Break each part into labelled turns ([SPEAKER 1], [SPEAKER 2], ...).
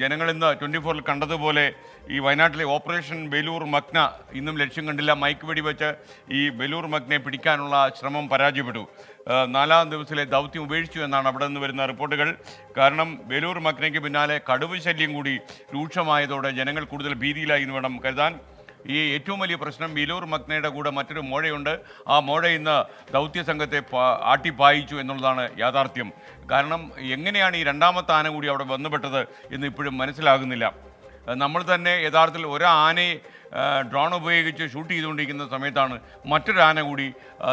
[SPEAKER 1] ജനങ്ങൾ ഇന്ന് ട്വന്റി ഫോറിൽ കണ്ടതുപോലെ ഈ വയനാട്ടിലെ ഓപ്പറേഷൻ ബേലൂർ മഗ്ന ഇന്നും ലക്ഷ്യം കണ്ടില്ല. മൈക്ക് വെടിവെച്ച് ഈ ബേലൂർ മഗ്നയെ പിടിക്കാനുള്ള ശ്രമം പരാജയപ്പെട്ടു. നാലാം ദിവസത്തിലെ ദൗത്യം ഉപേക്ഷിച്ചു എന്നാണ് അവിടെ നിന്ന് വരുന്ന റിപ്പോർട്ടുകൾ. കാരണം ബേലൂർ മഗ്നയ്ക്ക് പിന്നാലെ കടുവ് ശല്യം കൂടി രൂക്ഷമായതോടെ ജനങ്ങൾ കൂടുതൽ ഭീതിയിലായി എന്ന് വേണം കരുതാൻ. ഈ ഏറ്റവും വലിയ പ്രശ്നം വിലൂർ മഗ്നയുടെ കൂടെ മറ്റൊരു മോഴയുണ്ട്. ആ മോഴ ഇന്ന് ദൗത്യ സംഘത്തെ പ- ആട്ടിപ്പായിച്ചു എന്നുള്ളതാണ് യാഥാർത്ഥ്യം. കാരണം എങ്ങനെയാണ് ഈ രണ്ടാമത്തെ ആന കൂടി അവിടെ ബന്ധപ്പെട്ടത് എന്ന് ഇപ്പോഴും മനസ്സിലാകുന്നില്ല. നമ്മൾ തന്നെ യഥാർത്ഥത്തിൽ ഒരു ആനയെ ഡ്രോൺ ഉപയോഗിച്ച് ഷൂട്ട് ചെയ്തുകൊണ്ടിരിക്കുന്ന സമയത്താണ് മറ്റൊരു ആന കൂടി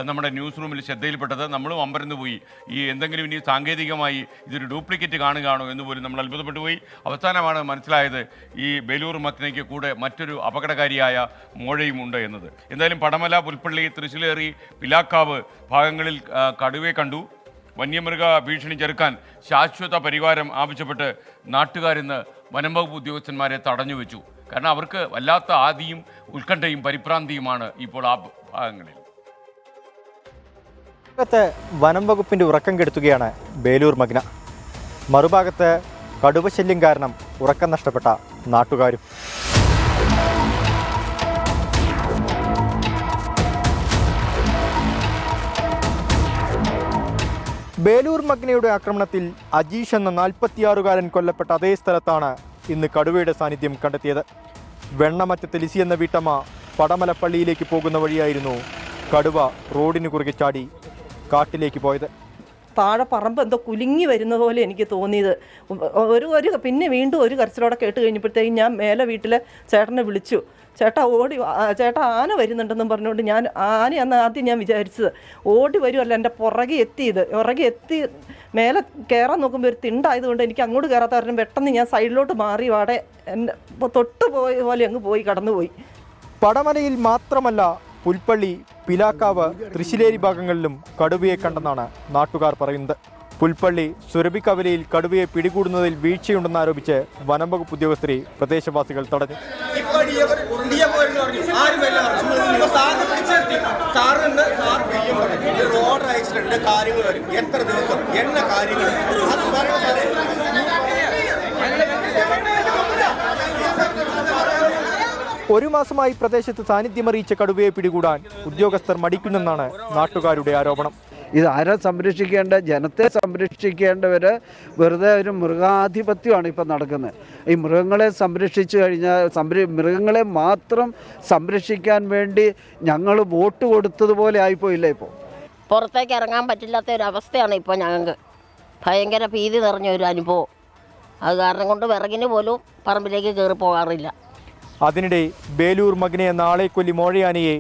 [SPEAKER 1] നമ്മുടെ ന്യൂസ് റൂമിൽ ശ്രദ്ധയിൽപ്പെട്ടത്. നമ്മളും അമ്പരന്ന് പോയി. ഈ എന്തെങ്കിലും ഇനി സാങ്കേതികമായി ഇതൊരു ഡ്യൂപ്ലിക്കേറ്റ് കാണുകയാണോ എന്ന് പോലും നമ്മൾ അത്ഭുതപ്പെട്ടു പോയി. അവസാനമാണ് മനസ്സിലായത് ഈ ബേലൂർ മത്തിനയ്ക്ക് കൂടെ മറ്റൊരു അപകടകാരിയായ മോഴയും ഉണ്ട് എന്നത്. എന്തായാലും പടമല പുൽപ്പള്ളി തൃശ്ശിലേറി പിലാക്കാവ് ഭാഗങ്ങളിൽ കടുവെ കണ്ടു. വന്യമൃഗ ഭീഷണി ചെറുക്കാൻ ശാശ്വത പരിഹാരം ആവശ്യപ്പെട്ട് നാട്ടുകാരിന്ന് വനം വകുപ്പ് ഉദ്യോഗസ്ഥന്മാരെ തടഞ്ഞു വെച്ചു. കാരണം അവർക്ക് വല്ലാത്ത ആദിയും ഉത്കണ്ഠയും പരിഭ്രാന്തിയുമാണ് ഇപ്പോൾ ആ ഭാഗങ്ങളിൽ.
[SPEAKER 2] ഭാഗത്ത് വനം വകുപ്പിന്റെ ഉറക്കം കെടുത്തുകയാണ് ബേലൂർ മഗ്ന. മറുഭാഗത്ത് കടുവശല്യം കാരണം ഉറക്കം നഷ്ടപ്പെട്ട നാട്ടുകാരും. ബേലൂർ മഗ്നയുടെ ആക്രമണത്തിൽ അജീഷ് എന്ന നാൽപ്പത്തിയാറുകാരൻ കൊല്ലപ്പെട്ട അതേ സ്ഥലത്താണ് ഇന്ന് കടുവയുടെ സാന്നിധ്യം കണ്ടെത്തിയത്. വെണ്ണമറ്റത്ത് ലിസി എന്ന വീട്ടമ്മ പടമലപ്പള്ളിയിലേക്ക് പോകുന്ന വഴിയായിരുന്നു കടുവ റോഡിന് കുറുകെ ചാടി കാട്ടിലേക്ക് പോയത്.
[SPEAKER 3] താഴെ പറമ്പ് എന്തോ കുലുങ്ങി വരുന്ന പോലെ എനിക്ക് തോന്നിയത്. ഒരു ഒരു പിന്നെ വീണ്ടും ഒരു കരച്ചിലോടെ കേട്ട് കഴിഞ്ഞപ്പോഴത്തേക്കും ഞാൻ മേലെ വീട്ടിലെ ചേട്ടനെ വിളിച്ചു. ചേട്ടാ ഓടി ചേട്ടാ ആന വരുന്നുണ്ടെന്നും പറഞ്ഞുകൊണ്ട് ഞാൻ ആനയാണ് ആദ്യം ഞാൻ വിചാരിച്ചത്. ഓടി വരുമല്ല എന്റെ പുറകെ എത്തിയത് പുറകെ എത്തി മേലെ കയറാൻ നോക്കുമ്പോൾ ഒരു തിണ്ടായതുകൊണ്ട് എനിക്ക് അങ്ങോട്ട് കയറാത്ത കാരണം പെട്ടെന്ന് ഞാൻ സൈഡിലോട്ട് മാറി വാടെ. എന്റെ തൊട്ട് പോയ പോലെ അങ്ങ് പോയി കടന്നുപോയി.
[SPEAKER 2] പടമലയിൽ മാത്രമല്ല പുൽപ്പള്ളി പിലാക്കാവ് തൃശ്ശിലേരി ഭാഗങ്ങളിലും കടുവയെ കണ്ടെന്നാണ് നാട്ടുകാർ പറയുന്നത്. പുൽപ്പള്ളി സുരഭിക്കവലയിൽ കടുവയെ പിടികൂടുന്നതിൽ വീഴ്ചയുണ്ടെന്ന് ആരോപിച്ച് വനം വകുപ്പ് ഉദ്യോഗസ്ഥരെ പ്രദേശവാസികൾ തടഞ്ഞു.
[SPEAKER 4] ഡിഎഫ് ഡിഎഫ് വരുന്നു പറഞ്ഞു. ആരും വരില്ല പറഞ്ഞു ഇപ്പൊ സാറിന് പിടിച്ചു നിർത്തി സാറ് നിന്ന് സാർ പിടിയും പറഞ്ഞു ഇത് റോഡ് ആക്സിഡന്റ് കാര്യങ്ങൾ വരും എത്ര ദിവസം എന്ന കാര്യങ്ങൾ അത് പറയണം സാറേ
[SPEAKER 2] ഒരു മാസമായി പ്രദേശത്ത് സാന്നിധ്യമറിയിച്ച കടുവയെ പിടികൂടാൻ ഉദ്യോഗസ്ഥർ മടിക്കുന്നെന്നാണ് നാട്ടുകാരുടെ ആരോപണം.
[SPEAKER 5] ഇത് ആരെ സംരക്ഷിക്കേണ്ട? ജനത്തെ സംരക്ഷിക്കേണ്ടവർ വെറുതെ ഒരു മൃഗാധിപത്യമാണ് ഇപ്പം നടക്കുന്നത്. ഈ മൃഗങ്ങളെ സംരക്ഷിച്ചു കഴിഞ്ഞാൽ സംര മൃഗങ്ങളെ മാത്രം സംരക്ഷിക്കാൻ വേണ്ടി ഞങ്ങൾ വോട്ട് കൊടുത്തതുപോലെ ആയിപ്പോയില്ല ഇപ്പോൾ
[SPEAKER 6] പുറത്തേക്ക് ഇറങ്ങാൻ പറ്റില്ലാത്ത ഒരു അവസ്ഥയാണ് ഇപ്പോൾ ഞങ്ങൾക്ക്. ഭയങ്കര ഭീതി നിറഞ്ഞ ഒരു അനുഭവം. അത് കാരണം കൊണ്ട് വിറകിന് പോലും പറമ്പിലേക്ക് കയറി പോകാറില്ല.
[SPEAKER 2] അതിനിടെ ബേലൂർ മകനെ നാളെ കൊല്ലി മോഴയാനയെ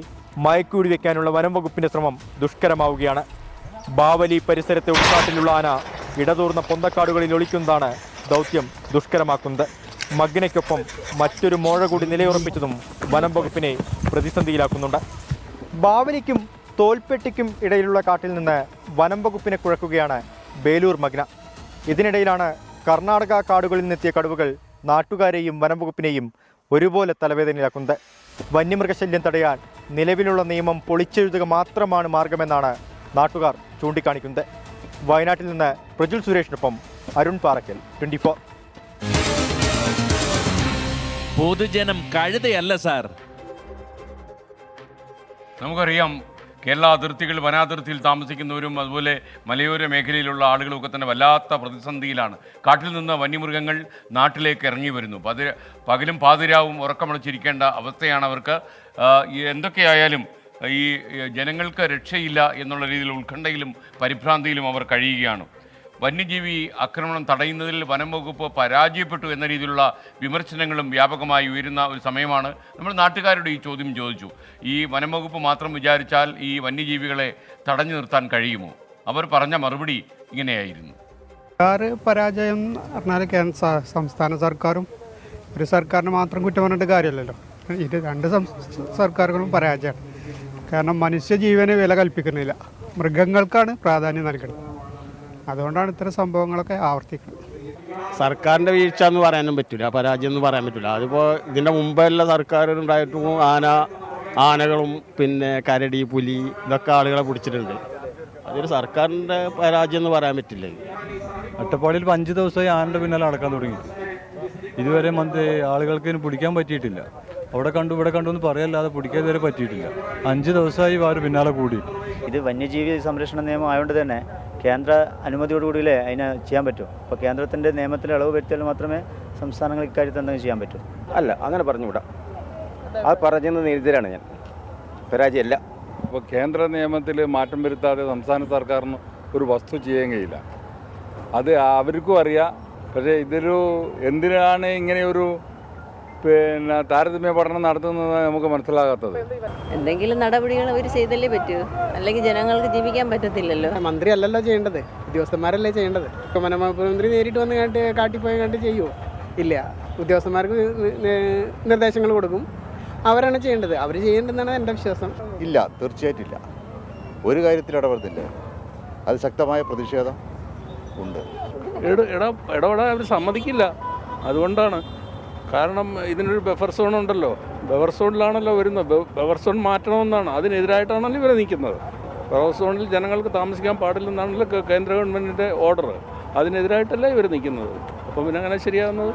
[SPEAKER 2] മയക്കൂടി വെക്കാനുള്ള വനം വകുപ്പിന്റെ ശ്രമം ദുഷ്കരമാവുകയാണ്. ബാവലി പരിസരത്തെ ഉൾക്കാട്ടിലുള്ള ആന ഇടതൂർന്ന പൊന്തക്കാടുകളിൽ ഒളിക്കുന്നതാണ് ദൗത്യം ദുഷ്കരമാക്കുന്നത്. മഗ്നയ്ക്കൊപ്പം മറ്റൊരു മോഴ കൂടി നിലയുറപ്പിച്ചതും വനം വകുപ്പിനെ പ്രതിസന്ധിയിലാക്കുന്നുണ്ട്. ബാവലിക്കും തോൽപ്പെട്ടിക്കും ഇടയിലുള്ള കാട്ടിൽ നിന്ന് വനം വകുപ്പിനെ കുഴക്കുകയാണ് ബേലൂർ മഗ്ന. ഇതിനിടയിലാണ് കർണാടക കാടുകളിൽ നിന്നെത്തിയ കടുവകൾ നാട്ടുകാരെയും വനം വകുപ്പിനെയും ഒരുപോലെ തലവേദനയിലാക്കുന്നത് വന്യമൃഗശല്യം തടയാൻ നിലവിലുള്ള നിയമം പൊളിച്ചെഴുതുക മാത്രമാണ് മാർഗമെന്നാണ് നാട്ടുകാർ ചൂണ്ടിക്കാണിക്കുന്നത്. വയനാട്ടിൽ നിന്ന് പ്രജുൽ സുരേഷിനൊപ്പം അരുൺ പാറക്കൽ ട്വന്റി ഫോർ.
[SPEAKER 7] പൊതുജനം കഴുതയല്ല സാർ.
[SPEAKER 1] നമുക്കറിയാം കേരള അതിർത്തികൾ വനാതിർത്തിയിൽ താമസിക്കുന്നവരും അതുപോലെ മലയോര മേഖലയിലുള്ള ആളുകളൊക്കെ തന്നെ വല്ലാത്ത പ്രതിസന്ധിയിലാണ്. കാട്ടിൽ നിന്ന് വന്യമൃഗങ്ങൾ നാട്ടിലേക്ക് ഇറങ്ങി വരുന്നു. പതി പകലും പാതിരാവും ഉറക്കമടച്ചിരിക്കേണ്ട അവസ്ഥയാണ് അവർക്ക്. എന്തൊക്കെയായാലും ഈ ജനങ്ങൾക്ക് രക്ഷയില്ല എന്നുള്ള രീതിയിൽ ഉത്കണ്ഠയിലും പരിഭ്രാന്തിയിലും അവർ കഴിയുകയാണ്. വന്യജീവി ആക്രമണം തടയുന്നതിൽ വനം വകുപ്പ് പരാജയപ്പെട്ടു എന്ന രീതിയിലുള്ള വിമർശനങ്ങളും വ്യാപകമായി ഉയരുന്ന ഒരു സമയമാണ്. നമ്മൾ നാട്ടുകാരുടെ ഈ ചോദ്യം ചോദിച്ചു. ഈ വനം വകുപ്പ് മാത്രം വിചാരിച്ചാൽ ഈ വന്യജീവികളെ തടഞ്ഞു നിർത്താൻ കഴിയുമോ? അവർ പറഞ്ഞ മറുപടി ഇങ്ങനെയായിരുന്നു.
[SPEAKER 8] സർക്കാർ പരാജയം പറഞ്ഞാൽ കേന്ദ്ര സംസ്ഥാന സർക്കാരും ഒരു സർക്കാരിന് മാത്രം കുറ്റം പറഞ്ഞിട്ട് കാര്യമല്ലല്ലോ. ഇത് രണ്ട് സർക്കാരുകളും പരാജയമാണ്. കാരണം മനുഷ്യജീവന് വില കൽപ്പിക്കുന്നില്ല. മൃഗങ്ങൾക്കാണ് പ്രാധാന്യം നൽകുന്നത് അതുകൊണ്ടാണ് ഇത്തരം സംഭവങ്ങളൊക്കെ ആവർത്തിക്കുന്നത്.
[SPEAKER 9] സർക്കാരിന്റെ വീഴ്ച എന്ന് പറയാനും പറ്റില്ല പരാജയം എന്ന് പറയാൻ പറ്റില്ല അതിപ്പോൾ ഇതിന്റെ മുമ്പെല്ലാം സർക്കാർ ഉണ്ടായിട്ടും ആന ആനകളും പിന്നെ കരടി പുലി ഇതൊക്കെ ആളുകളെ പിടിച്ചിട്ടുണ്ട്. അതൊരു സർക്കാരിന്റെ പരാജയം എന്ന് പറയാൻ പറ്റില്ല. ഇത്.
[SPEAKER 10] അട്ടപ്പാടിയിൽ ഇപ്പോൾ അഞ്ച് ദിവസമായി ആനയുടെ പിന്നാലെ അടക്കാൻ തുടങ്ങി. ഇതുവരെ മന്ത് ആളുകൾക്ക് ഇനി പിടിക്കാൻ പറ്റിയിട്ടില്ല. അവിടെ കണ്ടു ഇവിടെ കണ്ടു എന്ന് പറയല്ലാതെ പിടിക്കാൻ ഇതുവരെ പറ്റിയിട്ടില്ല. അഞ്ച് ദിവസമായി അവർ പിന്നാലെ കൂടി.
[SPEAKER 11] ഇത് വന്യജീവി സംരക്ഷണ നിയമം ആയതുകൊണ്ട് തന്നെ കേന്ദ്ര അനുമതിയോടുകൂടിയല്ലേ അതിനെ ചെയ്യാൻ പറ്റൂ? അപ്പോൾ കേന്ദ്രത്തിന്റെ നിയമത്തിൽ ഇളവ് വരുത്തിയാൽ മാത്രമേ സംസ്ഥാനങ്ങൾ ഇക്കാര്യത്തിൽ എന്തെങ്കിലും ചെയ്യാൻ പറ്റൂ.
[SPEAKER 4] അല്ല അങ്ങനെ പറഞ്ഞുകൂടാ. അത് പറഞ്ഞത് എതിരാണ് ഞാൻ. പരാജയമല്ല
[SPEAKER 10] അപ്പോൾ കേന്ദ്ര നിയമത്തിൽ മാറ്റം വരുത്താതെ സംസ്ഥാന സർക്കാരിന് ഒരു വസ്തു ചെയ്യാൻ കഴിയില്ല അത് അവർക്കും അറിയാം. പക്ഷേ ഇതൊരു എന്തിനാണ് ഇങ്ങനെയൊരു ഒരു പിന്നെ താരതമ്യ പഠനം നടത്തുന്നത് നമുക്ക് മനസ്സിലാകാത്തത്.
[SPEAKER 12] എന്തെങ്കിലും നടപടികൾ അവർ ചെയ്തല്ലേ പറ്റൂ? അല്ലെങ്കിൽ ജനങ്ങൾക്ക് ജീവിക്കാൻ പറ്റത്തില്ലല്ലോ.
[SPEAKER 13] മന്ത്രി അല്ലല്ലോ ചെയ്യേണ്ടത്. ഉദ്യോഗസ്ഥന്മാരല്ലേ ചെയ്യേണ്ടത്? മന്ത്രി നേരിട്ട് വന്ന് കണ്ട് കാട്ടിപ്പോയി കണ്ട് ചെയ്യുമോ ഇല്ല. ഉദ്യോഗസ്ഥന്മാർക്ക് നിർദ്ദേശങ്ങൾ കൊടുക്കും. അവരാണ് ചെയ്യേണ്ടത്. അവർ ചെയ്യേണ്ടതെന്നാണ് എന്റെ വിശ്വാസം.
[SPEAKER 10] ഇല്ല തീർച്ചയായിട്ടും ഇല്ല. ഒരു കാര്യത്തിൽ ഇടപെടുന്നില്ല അത് ശക്തമായ പ്രതിഷേധം ഉണ്ട്.
[SPEAKER 9] ഇടപെടാൻ അവർ സമ്മതിക്കില്ല. അതുകൊണ്ടാണ്. കാരണം ഇതിനൊരു ബഫർ സോൺ ഉണ്ടല്ലോ. ബഫർ സോണിലാണല്ലോ വരുന്നത്. Buffer zone മാറ്റണമെന്നാണ്. അതിനെതിരായിട്ടാണല്ലോ ഇവരെ നിൽക്കുന്നത്. ബഫർ സോണിൽ ജനങ്ങൾക്ക് താമസിക്കാൻ പാടില്ലെന്നാണല്ലോ കേന്ദ്ര ഗവൺമെന്റിന്റെ ഓർഡർ അതിനെതിരായിട്ടല്ലേ ഇവർ നിൽക്കുന്നത്? അപ്പം പിന്നെ അങ്ങനെ ശരിയാകുന്നത്